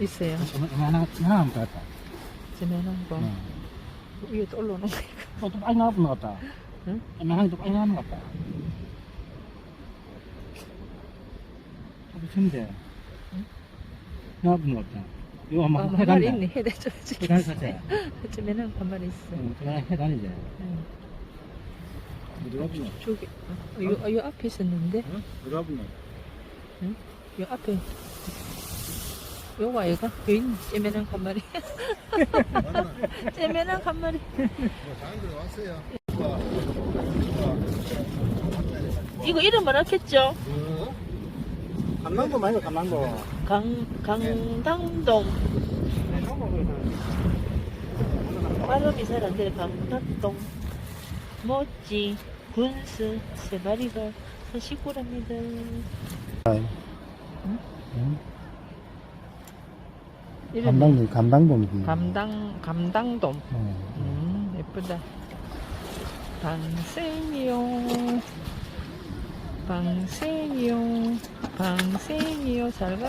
있어요. 하나, 하나 안 갔다. 지나간 거. 네. 위에 또 올라오는 거. 또 빨리 나오는 것 같다. 응? 애매하게 또 빨리 나오는 것 같다. 또 미친데. 응? 나오는 것 같다. 이거 아마 해단이 있네. 해대 좀 있어. 해단이 있어. 좀 있어. 응, 해단이지. 응. 붙노? 저기, 어, 요, 어, 요 앞에 있었는데, 응? 누가 붙노? 요 앞에. 요거 아이가? 째면한 한 마리. 째면한 한 마리. 장인들 왔어요. 이거 이름 뭐라 했죠? 감남도 말고 감남도. 강, 강당동. 발음이 잘안 돼. 강당동. 멋지. 군수. 세 마리가. 이름이 감당도 감당도이지. 감당, 감당돔. 어. 음, 예쁘다. 방생이요. 방생이요. 방생이요. 잘 가.